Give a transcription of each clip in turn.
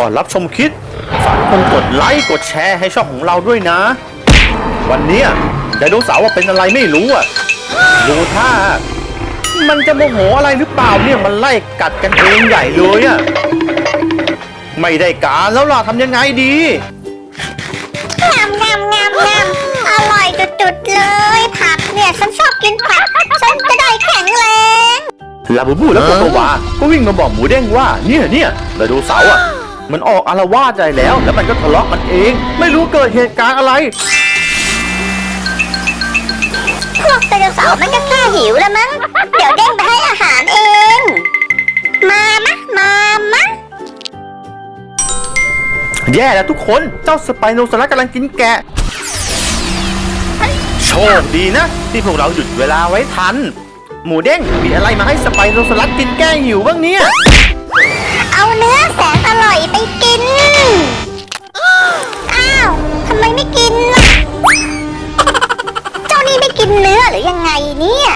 ก่อนรับชมคลิปฝากทุกคนกดไลค์กดแชร์ให้ช่องของเราด้วยนะ วันเนี้ยไดโนเสาร์ว่าเป็นอะไรไม่รู้อะดูท่ามันจะโมโหอะไรหรือเปล่าเนี่ยมันไล่กัดกันเองใหญ่เลยอะไม่ได้การแล้วล่ะทำยังไงดีงามงามงามงามอร่อยจุดๆเลยผักเนี่ยฉันชอบกินผักฉันจะได้แข็งแรงลาบูบูและโกโกวาก็วิ่งมาบอกหมูเด้งว่าเนี่ยเนี่ยไดโนเสาร์อะ มันออกอารวาสใจแล้ว แล้วมันก็ทะเลาะกันเอง ไม่รู้เกิดเหตุการณ์อะไร พวกไดโนเสาร์มันก็แค่หิวแล้วมั้ง เดี๋ยวเด้งไปให้อาหารเอง มามะ มามะ แย่แล้วทุกคนเจ้าสไปโนซอรัสกำลังกินแกะ โชคดีนะ ที่พวกเราหยุดเวลาไว้ทัน หมูเด้งมีอะไรมาให้สไปโนซอรัสกินแก้หิวบ้างเนี่ย ร่อยไปกิน อ้าวทำไมไม่กินล่ะ เจ้านี่ไม่กินเนื้อหรือยังไงเนี่ย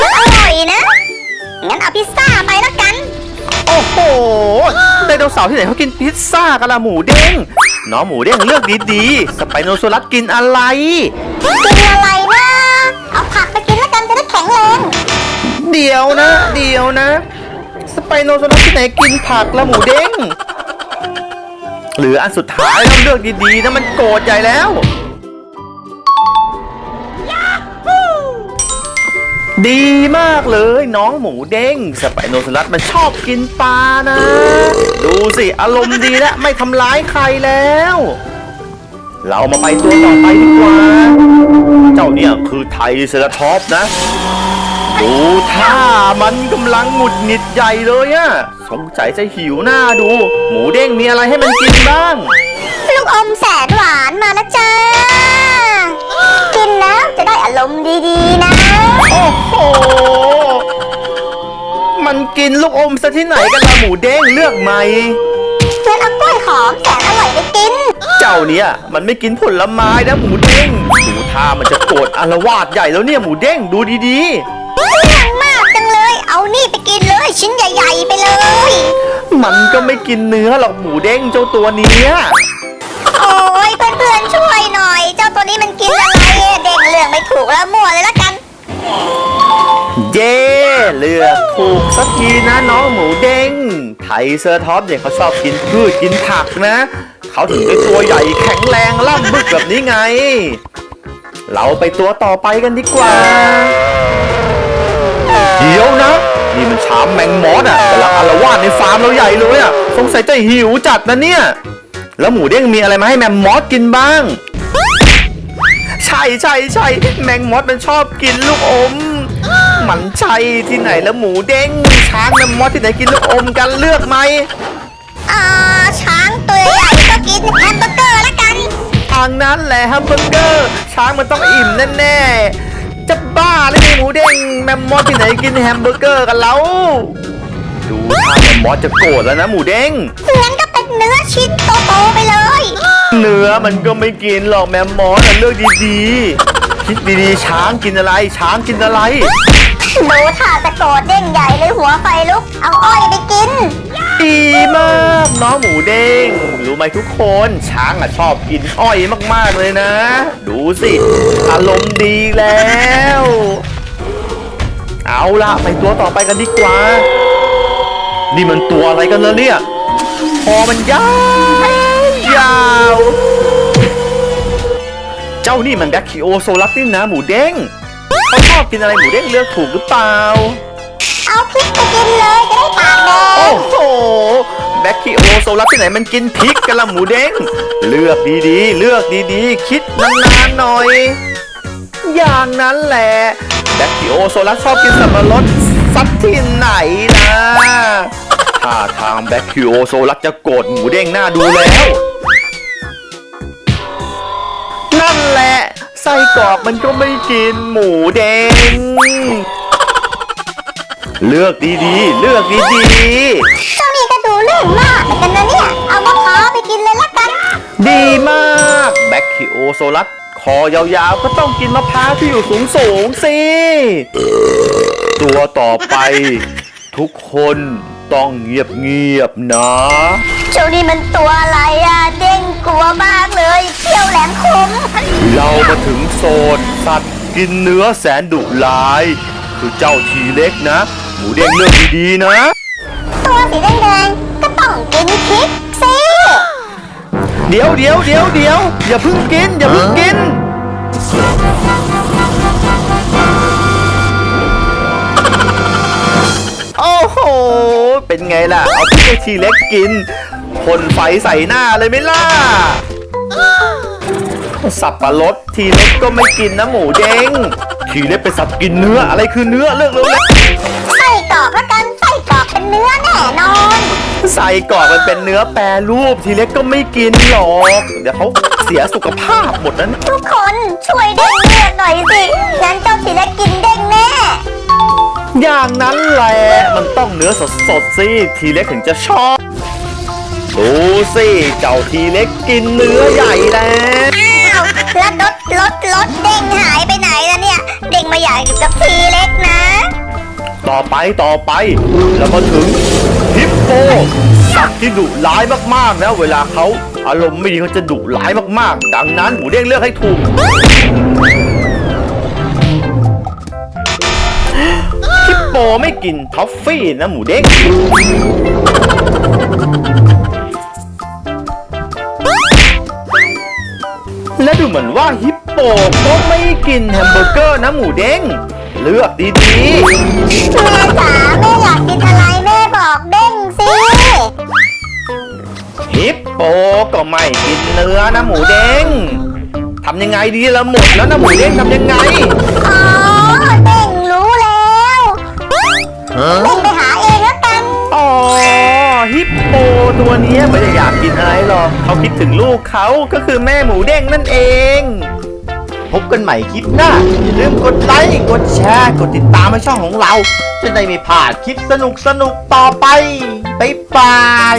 มันอร่อยนะ งั้นเอาพิซซ่าไปแล้วกัน โอ้โห ไดโนเสาร์ที่ไหนเขากินพิซซ่ากันละหมูเด้ง น้องหมูเด้งเลือกดีๆ สไปโนซอรัสกินอะไร กินอะไรนะ เอาผักไปกินแล้วกันจะได้แข็งแรง เดี๋ยวนะ เดี๋ยวนะ สไปโนซอรัสที่ไหนกินผักละหมูเด้ง หรืออันสุดท้ายต้องเลือกดีๆนะมันโกรธใหญ่แล้วดีมากเลยน้องหมูเด้งสไปโนซอรัสมันชอบกินปลานะ ดูสิอารมณ์ดีและไม่ทำร้ายใครแล้ว เรามาไปตัวต่อไปดีกว่า เจ้าเนี่ยคือไทยเซราทอปส์นะ ดูท่ามันกำลังหงุดหงิดใหญ่เลยอะ สงสัยจะหิวหน้าดู หมูเด้งมีอะไรให้มันกินบ้าง ลูกอมแสนหวานมาแล้วจ้า กินแล้วจะได้อารมณ์ดีๆนะ โอ้โห มันกินลูกอมซะที่ไหนกันล่ะหมูเด้งเลือกใหม่เพื่อนเอากล้วยหอมแสนอร่อยไปกิน เจ้าเนี่ยมันไม่กินผลไม้นะหมูเด้งดูท่ามันจะโกรธอารวาสใหญ่แล้วเนี่ยหมูเด้งดูดีเรื่องมากจังเลย เอานี่ไปกินเลย ชิ้นใหญ่ ๆ ไปเลยๆ มันก็ไม่กินเนื้อหรอกหมูเด้งเจ้าตัวเนี้ยโอ้ยเพื่อนๆช่วยหน่อย เจ้าตัวนี้มันกินอะไรอะเด้งเรื่องไม่ถูกแล้วมั่วเลยละกัน เย่เลือกถูกสักทีนะน้องหมูเด้งไทยเซอร์ท็อปเนี่ยเขาชอบกินพืชกินผักนะ เขาถึงได้ตัวใหญ่แข็งแรงล่ำบึกแบบนี้ไง เราไปตัวต่อไปกันดีกว่า เดี๋ยวนะ นี่มันชามแมงมอสอะกำลังอารวาสในฟาร์มเราใหญ่เลยอะสงสัยจะหิวจัดนะเนี่ย แล้วหมูเด้งมีอะไรมาให้แมมมอสกินบ้าง ใช่ใช่ใช่แมงมอสมันชอบกินลูกอมมันใช่ที่ไหนแล้วหมูเด้งช้างแมมมอสที่ไหนกินลูกอมกันเลือกไหมอ่าช้างตัวใหญ่ก็กินแฮมเบอร์เกอร์ละกันทางนั้นแหละแฮมเบอร์เกอร์ ช้างมันต้องอิ่มแน่ๆ จะบ้าเลยหมูเด้งแมมมอสที่ไหนกินแฮมเบอร์เกอร์กันแล้วดูถ้าแมมมอสจะโกรธแล้วนะหมูเด้งงั้นก็เป็นเนื้อชิ้นโตๆไปเลย เนื้อมันก็ไม่กินหรอกแมมมอสอะเลือกดีๆคิดดีๆช้างกินอะไร ช้างกินอะไร ดูท่าจะโกรธเด้งใหญ่เลยหัวไฟลุก เอาอ้อยไปกิน ดีมากน้องหมูเด้งรู้ไหมทุกคนช้างอะชอบกินอ้อยมากๆเลยนะ ดูสิ อารมณ์ดีแล้ว เอาละไปตัวต่อไปกันดีกว่า นี่มันตัวอะไรกันนะเนี่ยคอมันยาวยาวเจ้านี่มันแบคคิโอโซลัสนี่นะหมูเด้ง เขาชอบกินอะไรหมูเด้งเลือกถูกหรือเปล่า เอาพริกไปกินเลยจะได้ปากแดโอ้งโห แบคคิโอโซลัสที่ไหนมันกินพริกกันละหมูเด้ง เลือกดีๆ เลือกดีๆ คิดนานๆหน่อย อย่างนั้นแหละ แบคคิโอโซลัสชอบกินสับปะรดสักที่ไหนนะถ้าทางแบคคิโอโซลัสจะโกรธหมูเด้งหน้าดูแล้ว กรอกมันก็ไม่กินหมูเด้งเลือกดีๆ เลือกดีเจ้านี่ก็ดูเรื่องมากเหมือนกันนะเนี่ย เอามะพร้าวไปกินเลยละกัน ๆ ดีมากแบคคิโอโซลัสคอยาวๆ ก็ต้องกินมะพร้าวที่อยู่สูงๆสิ ตัวต่อไป ทุกคนต้องเงียบๆนะโจจ้านี่มันตัวอะไรอะเด้ง กลัวมากเลยเขี้ยวแหลมคมเรามาถึงโซนสัตว์กินเนื้อแสนดุร้าย คือเจ้าทีเล็กนะ หมูเด้งเลือกดีๆนะ ตัวสีแดงๆก็ต้องกินพริกสิเดี๋ยวเดี๋ยวเดี๋ยวเดี๋ยวอย่าเพิ่งกิน อย่าเพิ่งกิน โอ้โห เป็นไงล่ะ เอาพริกให้ทีเล็กกิน พ่นไฟใส่หน้าเลยไหมล่ะ สับปะรดทีเล็กก็ไม่กินนะหมูเด้งทีเล็กเป็นสัตว์กินเนื้ออะไรคือเนื้อเลือกเลยนะไส้กรอกละกันไส้กรอกเป็นเนื้อแน่นอนใส่กรอกมันเป็นเนื้อแปรรูป ทีเล็กก็ไม่กินหรอกเดี๋ยวเขาเสียสุขภาพหมดนั้น ทุกคนช่วยเด้งเลือดหน่อยสิงั้นเจ้าสีเล็กกินเด้งแน่อย่างนั้นแหละ มันต้องเนื้อสดๆสิ ทีเล็กถึงจะชอบ ดูสิเจ้าทีเล็กกินเนื้อใหญ่แล้วอ้าวแล้วรถรถรถเด้งหายไปไหนแล้วเนี่ย เด้งมาอยากอยู่กับทีเล็กนะ ต่อไปต่อไปแล้วมาถึงฮิปโปสัตว์ที่ดุร้ายมากๆนะเวลาเขาอารมณ์ไม่ดีเขาจะดุร้ายมากๆ ดังนั้นหมูเด้งเลือกให้ถูกฮิปโปไม่กินท็อฟฟี่นะหมูเด้ง และดูเหมือนว่าฮิปโปก็ไม่กินแฮมเบอร์เกอร์นะหมูเด้ง เลือกดีแม่จ๋าแม่อยากกินอะไรแม่บอกเด้งสิๆฮิปโปก็ไม่กินเนื้อนะหมูเด้งทำยังไงดีละหมดแล้วนะหมูเด้งทำยังไงอ๋อเด้งรู้แล้วเด้งไปหาเองแล้วกันอ๋อฮิปโปตัวเนี้ยไม่ได้อยากกินอะไรหรอกเขา คิดถึงลูกเขาก็คือแม่หมูเด้งนั่นเอง พบกันใหม่คลิปหน้า อย่าลืมกดไลค์กดแชร์ กดติดตามให้ช่องของเรา จะได้ไม่พลาดคลิปสนุกสนุกต่อไปบ๊ายบาย